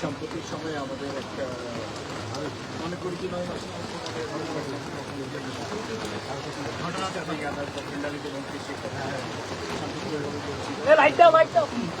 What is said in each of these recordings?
সাম্প্রতিক সময়ে আমাদের একটা মনে করি কি নয় মধ্যে ঘটনাটা তো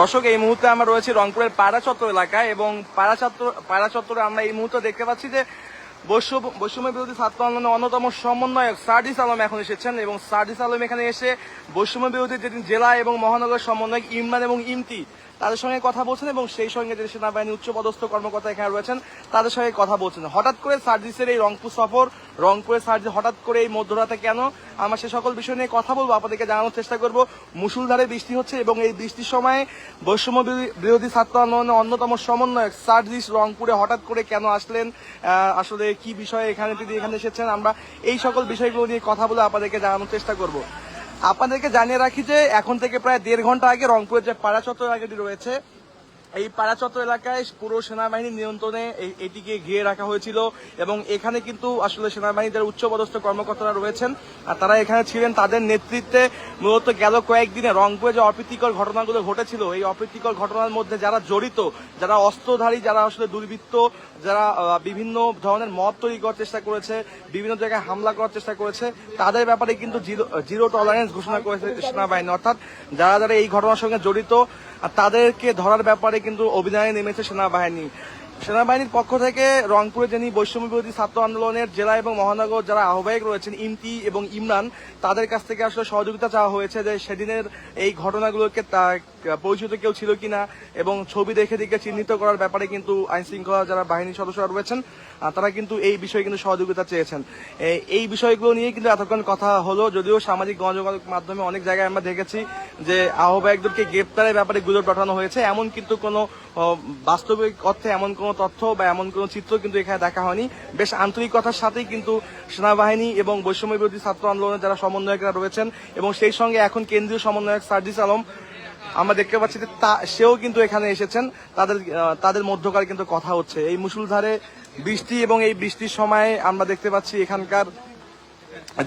দর্শক, এই মুহূর্তে আমরা রয়েছি রংপুরের পাড়া চত্বর এলাকায় এবং পাড়া চত্বর চত্বরে আমরা এই মুহূর্তে দেখতে পাচ্ছি যে বৈষম্য বিরোধী ছাত্র আন্দোলনের অন্যতম সমন্বয়ক সার্জিস আলম এখন এসেছেন এবং সার্জিস আলম এখানে এসে বৈষম্য বিরোধী যেদিন জেলা এবং মহানগর সমন্বয়ক ইমরান এবং ইমতি তাদের সঙ্গে কথা বলছেন এবং সেই সঙ্গে যে সেনাবাহিনী উচ্চপদস্থ কর্মকর্তা এখানে রয়েছেন, তাদের সঙ্গে কথা বলছেন। হঠাৎ করে সার্জিসের এই রংপুর সফর, রংপুরে সার্জিস হঠাৎ করে এই মধ্যরাতে কেন? আমরা সে সকল বিষয় নিয়ে কথা বলব, আপনাদেরকে জানানোর চেষ্টা করব। মুসুলধারে বৃষ্টি হচ্ছে এবং এই বৃষ্টির সময় বৈষম্য বিরোধী ছাত্র আন্দোলনের অন্যতম সমন্বয়ক সার্জিস রংপুরে হঠাৎ করে কেন আসলেন? আসলে কি বিষয়ে এখানে তিনি এখানে এসেছেন? আমরা এই সকল বিষয়গুলো নিয়ে কথা বলে আপনাদেরকে জানানোর চেষ্টা করব। আপনাদেরকে জানিয়ে রাখি যে এখন থেকে প্রায় দেড় ঘণ্টা আগে রংপুরের যে পাড়া চত্বর আগেটি রয়েছে এই পাড়া চত্বর এলাকায় পুরো সেনাবাহিনীর নিয়ন্ত্রণে এটিকে ঘিরে রাখা হয়েছিল এবং এখানে কিন্তু আসলে সেনাবাহিনীর যারা উচ্চপদস্থ কর্মকর্তারা রয়েছেন। আর তারা এখানে ছিলেন, তাদের নেতৃত্বে মূলত গেল কয়েকদিনে রংপুরে যে অপ্রীতিকর ঘটনাগুলো ঘটেছিল, এই অপ্রীতিকর ঘটনার মধ্যে যারা জড়িত, যারা অস্ত্রধারী, যারা আসলে দুর্বৃত্ত, যারা বিভিন্ন ধরনের মত তৈরি করার চেষ্টা করেছে, বিভিন্ন জায়গায় হামলা করার চেষ্টা করেছে, তাদের ব্যাপারে কিন্তু জিরো টলারেন্স ঘোষণা করেছে সেনাবাহিনী। অর্থাৎ যারা যারা এই ঘটনার সঙ্গে জড়িত তাদেরকে ধরার ব্যাপারে কিন্তু অভিযানে নেমেছে সেনাবাহিনী। সেনাবাহিনীর পক্ষ থেকে রংপুরে যিনি বৈষম্য বিরোধী ছাত্র আন্দোলনের জেলা এবং মহানগর যারা আহ্বায়ক রয়েছেন, ইমতি এবং ইমরান, তাদের কাছ থেকে আসলে সহযোগিতা চাওয়া হয়েছে যে সেদিনের এই ঘটনাগুলোকে পরিচিত কেউ ছিল কিনা এবং ছবি দেখে দেখে চিহ্নিত করার ব্যাপারে কিন্তু আইন শৃঙ্খলা যারা বাহিনীর সদস্যরা রয়েছেন তারা কিন্তু এই বিষয়ে কিন্তু সহযোগিতা চেয়েছেন। এই বিষয়গুলো নিয়ে কিন্তু এতক্ষণ কথা হলো, যদিও সামাজিক গণযোগাযোগ মাধ্যমে অনেক জায়গায় আমরা দেখেছি যে আহ্বায়কদেরকে গ্রেপ্তারের ব্যাপারে গুজব পাঠানো হয়েছে। এমন কিন্তু কোনো বাস্তবিক অর্থে এমন কোনো তথ্য বা এমন কোনো চিত্র কিন্তু এখানে দেখা হয়নি। বেশ আন্তরিকতার সাথেই কিন্তু সেনাবাহিনী এবং বৈষম্য বিরোধী ছাত্র আন্দোলনের যারা সমন্বয়করা রয়েছেন এবং সেই সঙ্গে এখন কেন্দ্রীয় সমন্বয়ক সার্জিস আলম আমরা দেখতে পাচ্ছি যে সেও কিন্তু এখানে এসেছেন। তাদের তাদের মধ্যকার কিন্তু কথা হচ্ছে। এই মুসুলধারে বৃষ্টি এবং এই বৃষ্টির সময়ে আমরা দেখতে পাচ্ছি এখানকার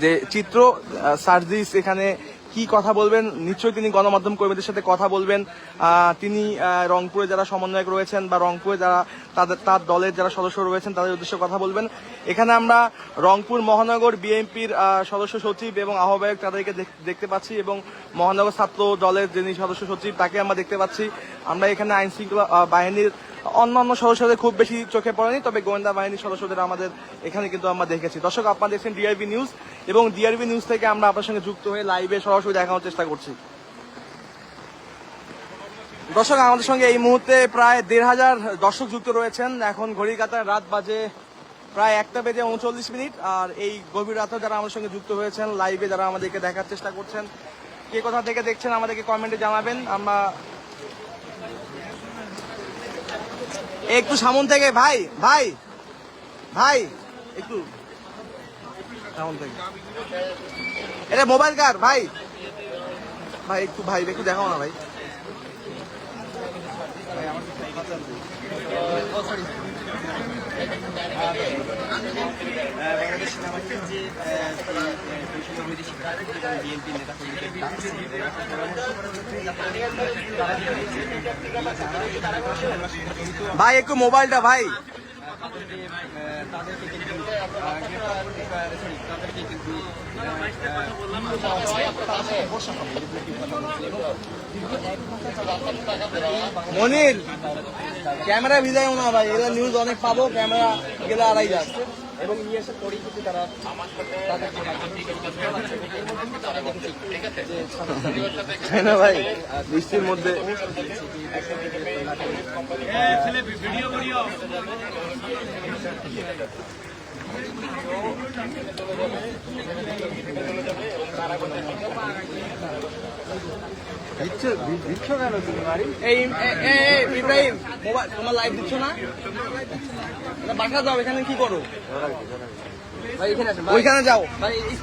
যে চিত্র সার্জিস এখানে কি কথা বলবেন? নিশ্চয়ই তিনি গণমাধ্যম কর্মীদের সাথে কথা বলবেন। তিনি রংপুরে যারা সমন্বয়ক রয়েছেন বা রংপুরে যারা তাদের, তার দলের যারা সদস্য রয়েছেন, তাদের উদ্দেশ্যে কথা বলবেন। এখানে আমরা রংপুর মহানগর বিএনপির সদস্য সচিব এবং আহ্বায়ক তাদেরকে দেখ- দেখতে পাচ্ছি এবং মহানগর ছাত্র দলের যিনি সদস্য সচিব, তাকে আমরা দেখতে পাচ্ছি। আমরা এখানে আইন শৃঙ্খলা বাহিনীর অন্যান্য সদস্যদের খুব বেশি চোখে পড়েনি, তবে গোয়েন্দা বাহিনীর সদস্যদের আমাদের এখানে কিন্তু আমরা দেখেছি। দর্শক, আপনারা দেখছেন ডিআরবি নিউজ এবং ডিআরবি নিউজ থেকে আমরা আপনার সঙ্গে যুক্ত হয়ে লাইভে সরাসরি দেখানোর চেষ্টা করছি। দর্শক, আমাদের সঙ্গে এই মুহূর্তে প্রায় দেড় হাজার দর্শক যুক্ত রয়েছেন। এখন ঘড়ির কাতার রাত বাজে প্রায় একটা বেজে উনচল্লিশ মিনিট, আর এই গভীর রাতেও যারা আমাদের সঙ্গে যুক্ত হয়েছেন লাইভে যারা আমাদেরকে দেখার চেষ্টা করছেন, কে কোথা থেকে দেখছেন আমাদেরকে কমেন্টে জানাবেন। আমরা একটু সামন থেকে, ভাই ভাই ভাই, একটু সামন থেকে। এটা মোবাইল কার, ভাই? ভাই, একটু ভাই, একটু দেখাও না, ভাই বাংলাদেশ সেনাবাহিনীর যে ভাই একটু মোবাইলটা ভাই। মনির ক্যামেরা ভিজাই না ভাই। এগুলো নিউজ অনেক পাবো ক্যামেরা গেলে আড়াই যাক এবং নিয়ে আসার পরেই কিন্তু তারা তাই না ভাই? বৃষ্টির মধ্যে। এই এ- এ- এ, ইব্রাহিম তোমার লাইভ দিচ্ছ না? বাসা যাও এখানে কি করো? ভাই এখানে আসেন ওইখানে যাও। ভাই এই